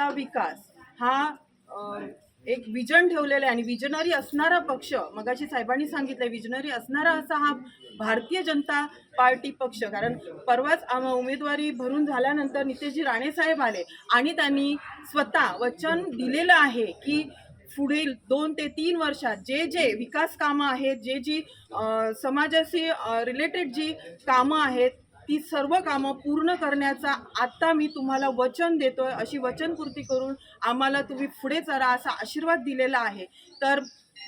मालवणचा विकास हा एक विजन ठेवलेला आहे आणि विजनरी असणारा पक्ष मगाशी साहेबांनी सांगितलं विजनरी असणारा असा हा भारतीय जनता पार्टी पक्ष. कारण परवाच आम- उमेदवारी भरून झाल्यानंतर नितेशजी राणे साहेब आले आणि त्यांनी स्वतः वचन दिलेलं आहे की पुढील दोन ते तीन वर्षात जे जे विकास कामं आहेत जे जी समाजाशी रिलेटेड जी कामं आहेत ती सर्व कामं पूर्ण करण्याचा आत्ता मी तुम्हाला वचन देतोय. अशी वचनपूर्ती करून आम्हाला तुम्ही पुढे चला असा आशीर्वाद दिलेला आहे. तर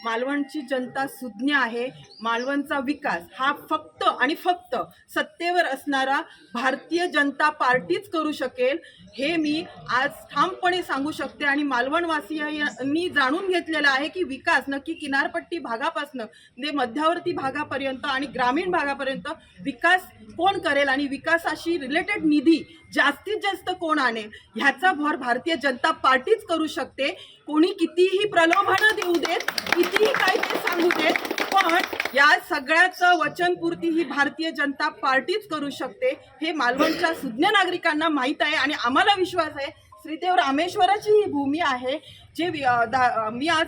मालवणची जनता सुज्ञ आहे. मालवणचा विकास हा फक्त आणि फक्त सत्तेवर असणारा भारतीय जनता पार्टीच करू शकेल हे मी आज ठामपणे सांगू शकते आणि मालवणवासियांनी जाणून घेतलेलं आहे की विकास नक्की किनारपट्टी भागापासनं ते मध्यावर्ती भागापर्यंत आणि ग्रामीण भागापर्यंत विकास कोण करेल आणि विकासाशी रिलेटेड निधी जास्तीत जास्त कोण आणेल ह्याचा भर भारतीय जनता पार्टीच करू शकते. कोणी कितीही प्रलोभनं देऊ देत कितीही काय ते सांगू देत पण या सगळ्याचं वचनपूर्ती ही भारतीय जनता पार्टीच करू शकते हे मालवणच्या सुज्ञ नागरिकांना माहीत आहे आणि आम्हाला विश्वास आहे. श्रीदेव रामेश्वराची ही भूमी आहे जे वि- दा- मी आज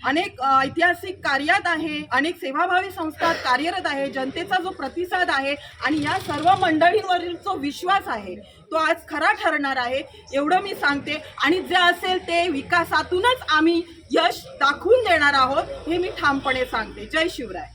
अनेक ऐतिहासिक कार्यात आहे अनेक सेवाभावी संस्था कार्यरत आहे जनतेचा जो प्रतिसाद आहे आणि या सर्व मंडळींवरील जो विश्वास आहे तो आज खरा ठरणार आहे एवढं मी सांगते. आणि जे असेल ते विकासातूनच आम्ही यश दाखवून देणार आहोत हे मी ठामपणे सांगते. जय शिवराय.